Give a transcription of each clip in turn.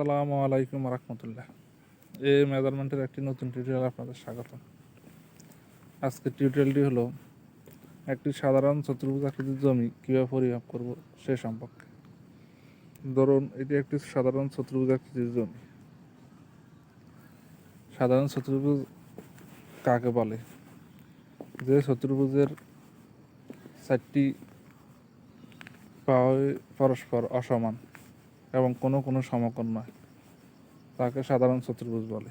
আসসালামু আলাইকুম রহমতুল্লাহ। এই মেজারমেন্টের একটি নতুন টিউটোরিয়াল আপনাদের স্বাগত আজকের টিউটোরিয়ালটি হলো, একটি সাধারণ চতুর্ভুজ আকৃতির জমি কীভাবে পরিমাপ করব সে সম্পর্কে। ধরুন, এটি একটি সাধারণ চতুর্ভুজ আকৃতির জমি। সাধারণ চতুর্ভুজ কাকে বলে? যে চতুর্ভুজের চারটি বাহু পরস্পর অসমান। এবং কোনো কোনো সমকোণ নয়। তাকে সাধারণ চতুর্ভুজ বলে।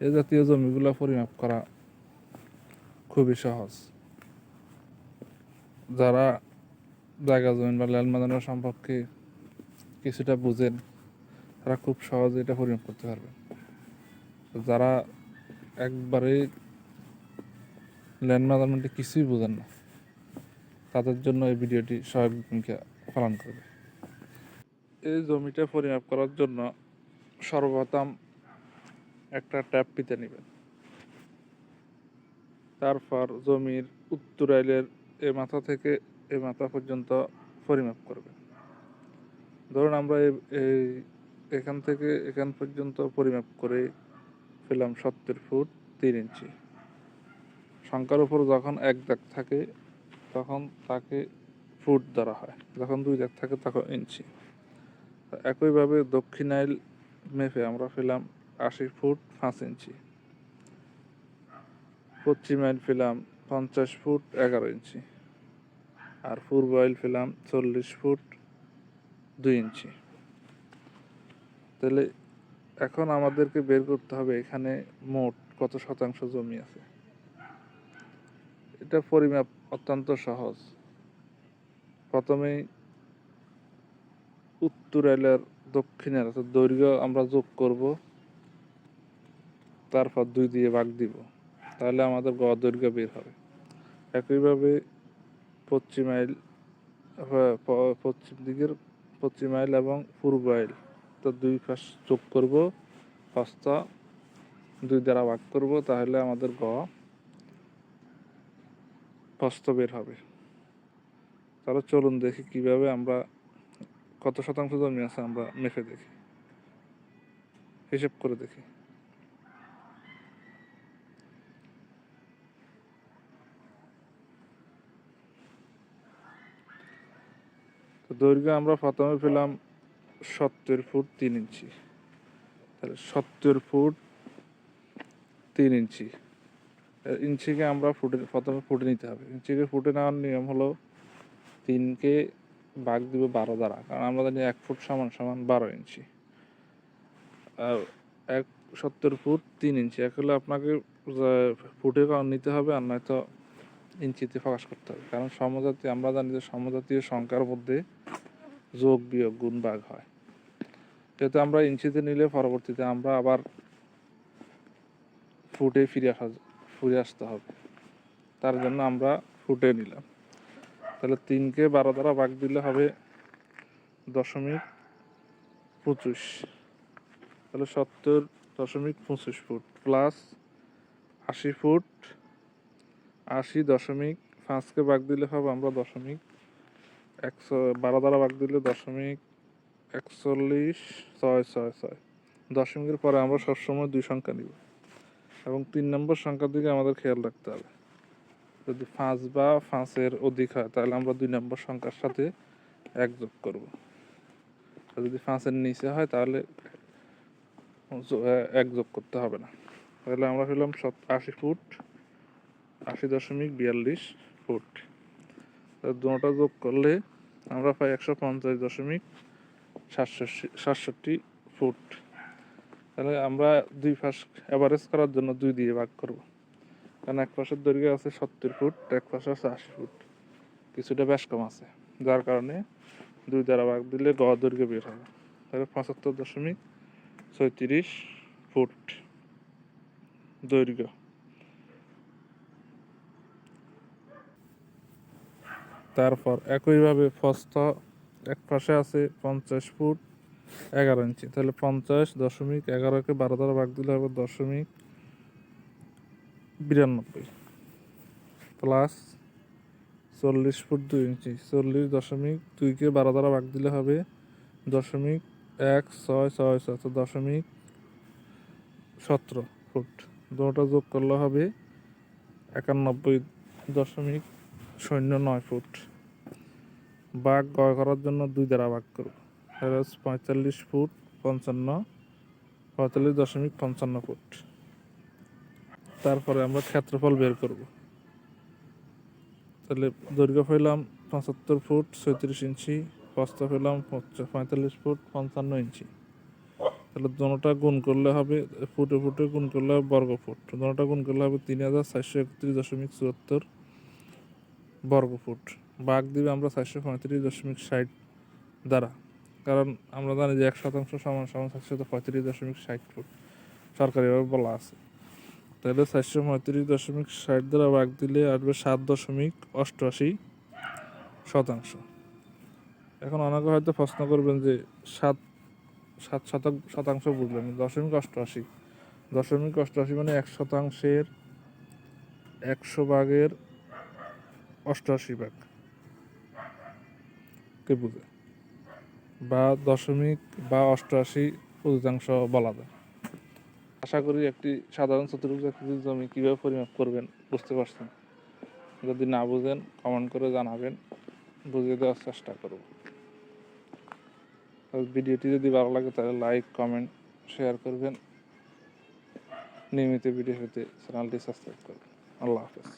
এ জাতীয় জমিগুলো পরিমাপ করা খুবই সহজ। যারা জায়গা জমি বা ল্যান্ড মাদানো সম্পর্কে কিছুটা বুঝেন, তারা খুব সহজে এটা পরিমাপ করতে পারবে। যারা একবারে ল্যান্ড মেজারমেন্টে কিছুই বোঝেন না, তাদের জন্য এই ভিডিওটি সহায়ক ভূমিকা পালন করবে। এই জমিটা পরিমাপ করার জন্য সর্বপ্রথম একটা ট্যাপ পিতে নেবেন। তারপর জমির উত্তরাইলের এ মাথা থেকে এ মাথা পর্যন্ত পরিমাপ করবেন। ধরুন আমরা এই এখান থেকে এখান পর্যন্ত পরিমাপ করে পেলাম সত্তর ফুট তিন ইঞ্চি। সংখ্যার উপর যখন এক দাগ থাকে, তখন তাকে ফুট ধরা হয়। যখন দুই দাগ থাকে, তখন ইঞ্চি। একইভাবে দক্ষিণাইল মেপে আমরা পেলাম আশি ফুট পাঁচ ইঞ্চি। পশ্চিম আইল পেলাম পঞ্চাশ ফুট এগারো ইঞ্চি। আর পূর্বাইল পেলাম চল্লিশ ফুট দুই ইঞ্চি। তাহলে এখন আমাদেরকে বের করতে হবে এখানে মোট কত শতাংশ জমি আছে। এটা পরিমাপ অত্যন্ত সহজ। প্রথমেই উত্তরাইলের দক্ষিণের অর্থাৎ দৈর্ঘ্য আমরা যোগ করব, তারপর দুই দিয়ে ভাগ দিব। তাহলে আমাদের গড় দৈর্ঘ্য বের হবে। একইভাবে পশ্চিমাইল প- প- পশ্চিম দিকের পশ্চিমাইল এবং পূর্বাইল তো দুই পাশ যোগ করব হস্তা দুই দ্বারা ভাগ করব, তাহলে আমাদের গ হস্ত বের হবে। তাহলে চলুন দেখি কীভাবে আমরা কত শতাংশ জমি আছে আমরা মেপে দেখি। হিসেব করে দেখি। তো দৈর্ঘ্য আমরা প্রথমে পেলাম সত্তর ফুট তিন ইঞ্চি। তাহলে সত্তর ফুট তিন ইঞ্চি। ইঞ্চিকে আমরা ফুটে, প্রথমে ফুটে নিতে হবে। ইঞ্চিকে ফুটে নেওয়ার নিয়ম হলো তিনকে ভাগ দিব বারো দ্বারা, কারণ আমরা জানি এক ফুট সমান সমান বারো ইঞ্চি। আর এক সত্তর ফুট তিন ইঞ্চি, এক হলে আপনাকে ফুটে নিতে হবে আর নয়তো ইঞ্চিতে প্রকাশ করতে হবে। কারণ সমজাতি, আমরা জানি যে সমজাতীয় সংখ্যার মধ্যে যোগ, বিয়োগ, গুণ ভাগ হয়। যেহেতু আমরা ইঞ্চিতে নিলে পরবর্তীতে আমরা আবার ফুটে ফিরে আসা ফিরে আসতে হবে। তার জন্য আমরা ফুটে নিলাম। তাহলে তিনকে বারো দ্বারা ভাগ দিলে হবে দশমিক পঁচিশ। তাহলে সত্তর দশমিক পঁচিশ ফুট প্লাস আশি ফুট, আশি দশমিক পাঁচকে ভাগ দিলে হবে আমরা দশমিক একশো, বারো দ্বারা ভাগ দিলে দশমিক একচল্লিশ, ছয় ছয় ছয়। দশমিকের পরে আমরা সবসময় দুই সংখ্যা নিব এবং তিন নম্বর সংখ্যার দিকে আমাদের খেয়াল রাখতে হবে। যদি পাঁচ বা পাঁচের অধিক হয় তাহলে আমরা দুই নম্বর সংখ্যার সাথে এক যোগ করব যদি পাঁচের নিচে হয়, তাহলে এক যোগ করতে হবে না। তাহলে আমরা পেলাম সত আশি ফুট, আশি দশমিক বিয়াল্লিশ ফুট। দুটা যোগ করলে আমরা পাই একশো পঞ্চাশ দশমিক সাতষট্টি ফুট। তাহলে আমরা দুই ফাঁস অ্যাভারেজ করার জন্য দুই দিয়ে ভাগ করব। কারণ এক পাশের দৈর্ঘ্য আছে সত্তর ফুট, এক পাশে আছে আশি ফুট। কিছুটা বেশ কম আছে। যার কারণে দুই দ্বারা ভাগ দিলে গ দৈর্ঘ্য বের হবে। তাহলে পঁচাত্তর দশমিক ছয়ত্রিশ ফুট দৈর্ঘ্য। তারপর একইভাবে ফস্ত এক পাশে আছে পঞ্চাশ ফুট এগারো ইঞ্চি। তাহলে পঞ্চাশ দশমিক এগারোকে বারো দ্বারা ভাগ দিলে হবে দশমিক বিরানব্বই। প্লাস চল্লিশ ফুট দুই ইঞ্চি। চল্লিশ দশমিক দুইকে বারো দ্বারা ভাগ দিলে হবে দশমিক এক ছয় ছয় ছয় দশমিক সতেরো ফুট। দুটো যোগ করলে হবে একানব্বই দশমিক শূন্য নয় ফুট। বাঘ গয় করার জন্য দুই দ্বারা ভাগ করব। পঁয়তাল্লিশ ফুট পঞ্চান্ন, পঁয়তাল্লিশ দশমিক পঞ্চান্ন ফুট। তারপরে আমরা ক্ষেত্রফল বের করব। তাহলে দৈর্ঘ্য পেলাম পঁচাত্তর ফুট, ছয়ত্রিশ ইঞ্চি প্রস্থ পেলাম পঁয়তাল্লিশ ফুট, পঞ্চান্ন ইঞ্চি। তাহলে দোনোটা গুণ করলে হবে, ফুটে ফুটে গুণ করলে হবে বর্গ ফুট। দোনোটা গুণ করলে হবে তিন হাজার চারশো একত্রিশ দশমিক চুয়াত্তর বর্গ ফুট। বাঘ দিবে আমরা চারশো পঁয়ত্রিশ দশমিক ষাট দ্বারা। কারণ আমরা জানি যে এক শতাংশ সমান সমান চারশো পঁয়ত্রিশ দশমিক ষাট ফুট। সরকারিভাবে বলা আছে। তাহলে চারশো পঁয়ত্রিশ দশমিক ষাট দ্বারা ভাগ দিলে আসবে সাত দশমিক অষ্টআশি শতাংশ। এখন অনেকে হয়তো প্রশ্ন করবেন যে সাত সাত শতাংশ শতাংশ বুঝলেন দশমিক অষ্টআশি। দশমিক অষ্টআশি মানে এক শতাংশের একশো ভাগের অষ্টআশি ভাগ। কে বুঝে? বা দশমিক বা অষ্টআশি চতুর্থাংশ বলা যায়। আশা করি একটি সাধারণ চতুর্ভুজ আকৃতির জমি কীভাবে পরিমাপ করবেন বুঝতে পারছেন। যদি না বুঝেন কমেন্ট করে জানাবেন। বুঝিয়ে দেওয়ার চেষ্টা করব। ভিডিওটি যদি ভালো লাগে, তাহলে লাইক কমেন্ট শেয়ার করবেন। নিয়মিত ভিডিও পেতে চ্যানেলটি সাবস্ক্রাইব করবেন। আল্লাহ হাফেজ।